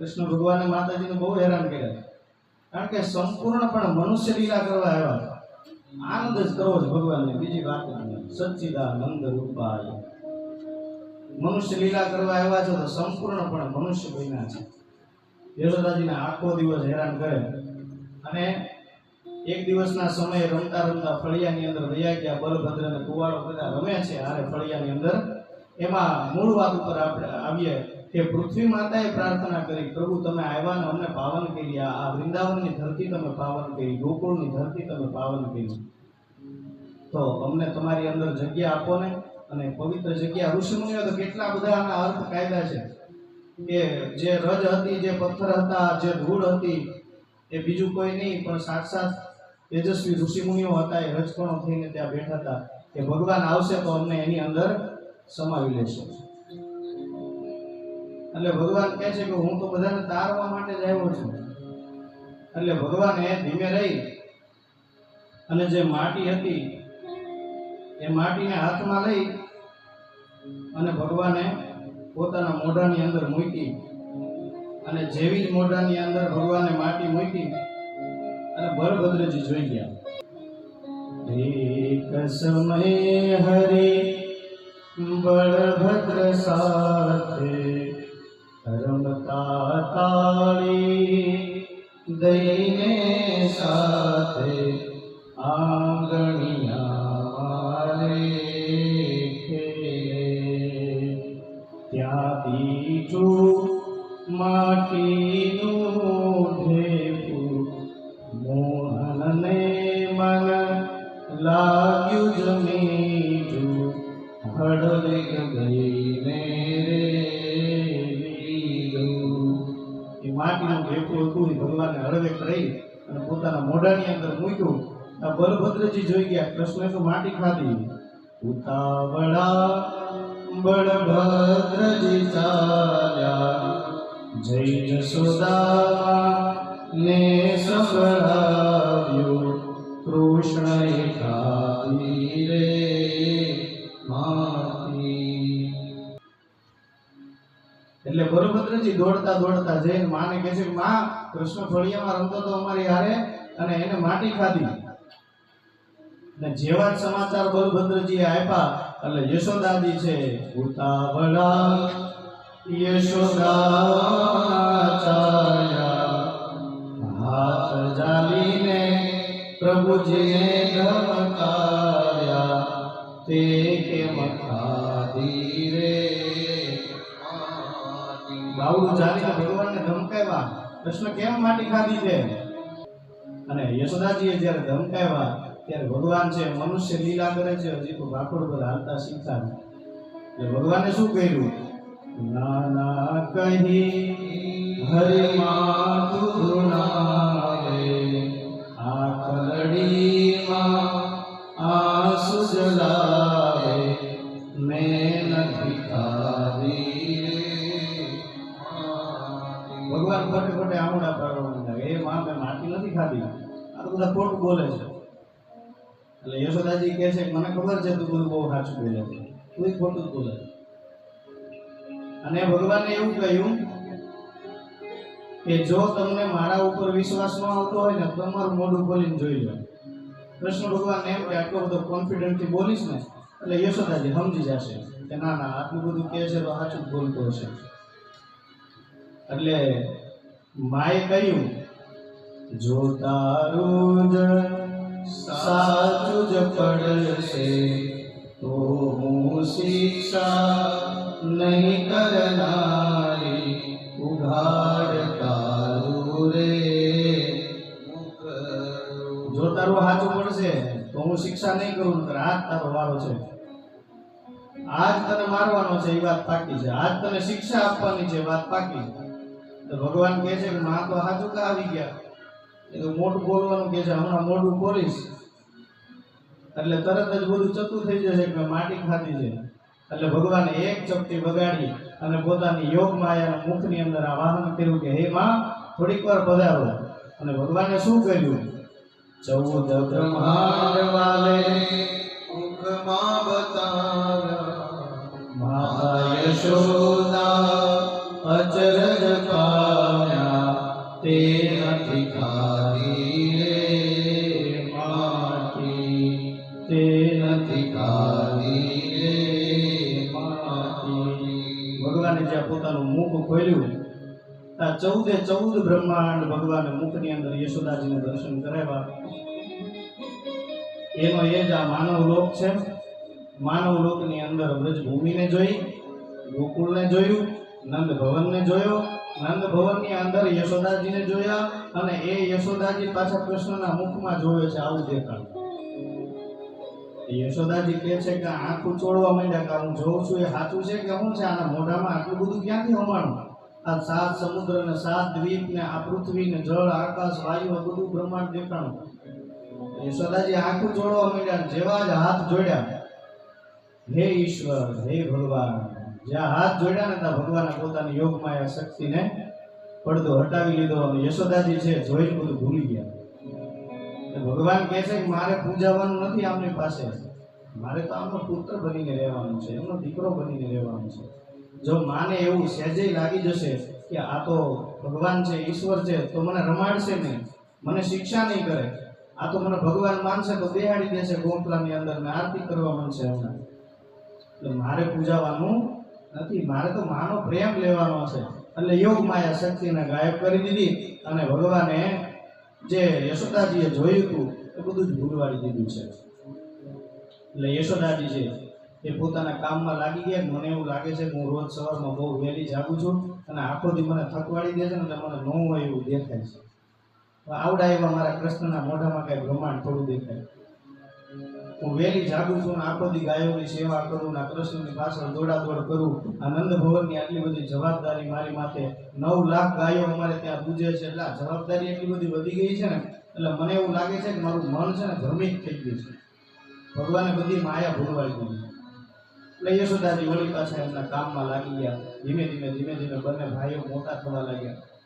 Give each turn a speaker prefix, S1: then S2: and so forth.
S1: કૃષ્ણ ભગવાને માતાજીને બહુ હેરાન કર્યા કારણ કે સંપૂર્ણપણે મનુષ્ય લીલા કરવા આવ્યા આનંદ જ કરવો છે ભગવાનને. બીજી વાત જ સચ્ચિદાનંદ રૂપાય. મનુષ્ય લીલા કરવા આવ્યા છે તો સંપૂર્ણપણે મનુષ્ય બન્યા છે. યશોદાજીને આખો દિવસ હેરાન કરે. અને એક દિવસના સમયે રમતા રમતા ફળિયાની અંદર વૈયા ગયા બલભદ્રને કુવાડો બધા રમે છે. હારે ફળિયાની અંદર એમાં મૂળ વાત ઉપર આપણે આવીએ કે પૃથ્વી માતાએ પ્રાર્થના કરી, પ્રભુ, તમે આવ્યા ને અમને પાવન કરી, આ વૃંદાવનની ધરતી તમે પાવન કરી, ગોકુળની ધરતી તમે પાવન કરી. તો અમને તમારી અંદર જગ્યા આપો ને અને પવિત્ર જગ્યા ઋષિમુનિઓ તો કેટલા બધા આના અર્થ કાયદા છે કે જે રજ હતી, જે પથ્થર હતા, જે ધૂળ હતી, એ બીજું કોઈ નહીં, પણ સાક્ષાત તેજસ્વી ઋષિમુનિઓ હતા, એ રજકણો થઈને ત્યાં બેઠા હતા કે ભગવાન આવશે તો અમને એની અંદર સમાવી લેશે એટલે ભગવાન કહે છે કે હું તો બધાને તારવા માટે જ આવ્યો છું. એટલે ભગવાને ધીમે રહી અને જે માટી હતી, એ માટીને હાથમાં લઈ અને ભગવાને પોતાના મોઢાની અંદર મૂકી અને જેવી જ મોઢાની અંદર ભગવાને માટી મૂકી અને બલભદ્રજી જોઈ ગયા. એક સમય હરે બળભદ્ર સાથે રમતા તાળી દઈને સાથે હળવેક રહી અને પોતાના મોઢાની અંદર મૂક્યું. આ બલભદ્રજી જોઈ ગયા. કૃષ્ણ તો માટી ખાધી. ઉતાવળા, બળભદ્રજી ચાલ્યા. જય જશોદા ને સંભળાવ્યું કૃષ્ણ ખાધી. એટલે બળભદ્રજી દોડતા દોડતા જઈને માને કહે છે માં, કૃષ્ણ ફળિયામાં રમતો તો અમારી હારે અને એને માટી ખાધી. અને જેવા સમાચાર બલભદ્રજીએ આપ્યા, એટલે યશોદાજી છે, ઉતાવળા યશોદાચાર્યા હાથ જાલીને પ્રભુજીને ધમકાવ્યા. તે બાવડું જાણીને ભગવાનને ધમકાવ્યા. કૃષ્ણ કેમ માટી ખાધી છે? અને યશોદાજીએ જ્યારે ધમકાવ્યા, ત્યારે ભગવાન છે, મનુષ્ય લીલા કરે છે, હજી તો ભાખોડ પર હાલતા શીખતા એટલે ભગવાને શું કર્યું નાના કહી હરે માથું નાવે આ કલડીમાં આ જલાવે. નથી ખાધી. આ તો બધા ખોટું બોલે છે. એટલે યશોદાજી કહે છે મને ખબર છે તું બધું બહુ સાચું બોલે છે. તું ખોટું બોલે અને ભગવાને એવું કહ્યું કે જો તમને મારા ઉપર વિશ્વાસ ન આવતો હોય ને તમારું મોઢું ખોલીને જોઈ લો. કૃષ્ણ ભગવાન એમ કે, આટલો બધો કોન્ફિડન્ટથી બોલીશ ને, એટલે યશોદાજી સમજી જશે કે ના ના, આટલું બધું કહે છે તો સાચું બોલતો હશે. એટલે માએ કહ્યું જો તારું જ સાચું જ પડશે, તો હું શિક્ષા નહીં કરનારી, ઉઘાડ તારું રે. જો તારું સાચું પડશે, તો હું શિક્ષા નહીં કરું નકર આજ તારો વારો છે. આજ તને મારવાનો છે એ વાત પાકી છે. આજ તને શિક્ષા આપવાની છે વાત પાકી છે. તો ભગવાન કહે છે કે મા તો સાચું કા આવી ગયા. મોટું બોલવાનું કે છે, હમણાં મોઢું ખોલીશ એટલે તરત જ બધું ચતું થઈ જશે કે માટી ખાધી છે. એટલે ભગવાને એક ચપટી વગાડી અને પોતાની યોગ માયાના મુખની અંદર આ વાહન કર્યું કે, હે માં, થોડીક વાર પધારો. અને ભગવાને શું કર્યું ચૌદ બ્રહ્માંડ
S2: મુખમાં બતાવ્યા
S1: માતા યશોદા, અચરજ મુખ ખોલ્યું. ત્યાં ચૌદે ચૌદ બ્રહ્માંડ ભગવાન મુખની અંદર યશોદાજીને દર્શન કરાવ્યા. એનો એ જ આ માનવ લોક છે. માનવ લોકની અંદર વ્રજભૂમિને જોઈ, ગોકુળને જોયું નંદ ભવનને જોયો. નંદ ભવનની અંદર યશોદાજીને જોયા અને એ યશોદાજી પાછા કૃષ્ણના મુખમાં જોવે છે આવું દેખાડ યશોદાજી કહે છે કે આંખું ચોડવા માંડ્યા કે હું જોઉં છું, એ સાચું છે કે શું છે? આના મોઢામાં આટલું બધું ક્યાંથી હમાણું આ સાત સમુદ્ર ને સાત દ્વીપ ને આ પૃથ્વી ને જળ, આકાશ, વાયુ, આ બધું બ્રહ્માંડ દેખાણું. યશોદાજી આંખું ચોડવા માંડ્યા જેવા જ હાથ જોડ્યા. હે ઈશ્વર, હે ભગવાન, જ્યાં હાથ જોડ્યા ને ત્યાં ભગવાને પોતાની યોગમાં એ શક્તિને પડદો હટાવી લીધો અને યશોદાજી છે જોઈ બધું ભૂલી ગયા. ભગવાન કહે છે કે મારે પૂજાવાનું નથી આમની પાસે. મારે તો આમનો પુત્ર બનીને રહેવાનું છે, એમનો દીકરો બનીને રહેવાનું છે. જો માને એવું સહેજે લાગી જશે કે આ તો ભગવાન છે, ઈશ્વર છે, તો મને રમાડશે નહીં. મને શિક્ષા નહીં કરે. આ તો મને ભગવાન માનશે તો બેહાડી દેશે ગોંપલાની અંદર ને આરતી કરવા માંડશે હમણાં એટલે મારે પૂજાવાનું નથી, મારે તો માનો પ્રેમ લેવાનો છે એટલે યોગ માયા શક્તિને ગાયબ કરી દીધી અને ભગવાને જે યશોદાજીએ જોયું હતું, એ બધું જ ભૂલવાડી દીધું છે. એટલે યશોદાજી છે, એ પોતાના કામમાં લાગી ગયા, મને એવું લાગે છે કે હું રોજ સવારમાં બહુ વહેલી જાગું છું અને આખો દી મને થકવાડી દે છે ને મને ન હોય એવું દેખાય છે. આવડા એવા મારા કૃષ્ણના મોઢામાં કાંઈ બ્રહ્માંડ થોડું દેખાય. હું વહેલી જાગું છું આખો દી ગાયોની સેવા કરું, ના આ કૃષ્ણની પાછળ દોડાદોડ કરું, આનંદ ભવનની આટલી બધી જવાબદારી મારી માથે નવ લાખ ગાયો અમારે ત્યાં પૂજે છે. એટલે આ જવાબદારી એટલી બધી વધી ગઈ છે ને, એટલે મને એવું લાગે છે કે મારું મન છે ને ભ્રમિત થઈ ગયું છે. ભગવાને બધી માયા ભૂલવાઈ ગઈ. એટલે યશોદાજી વળી પાછા એમના કામમાં લાગી ગયા. ધીમે ધીમે ધીમે ધીમે બંને ભાઈઓ મોટા થવા લાગ્યા.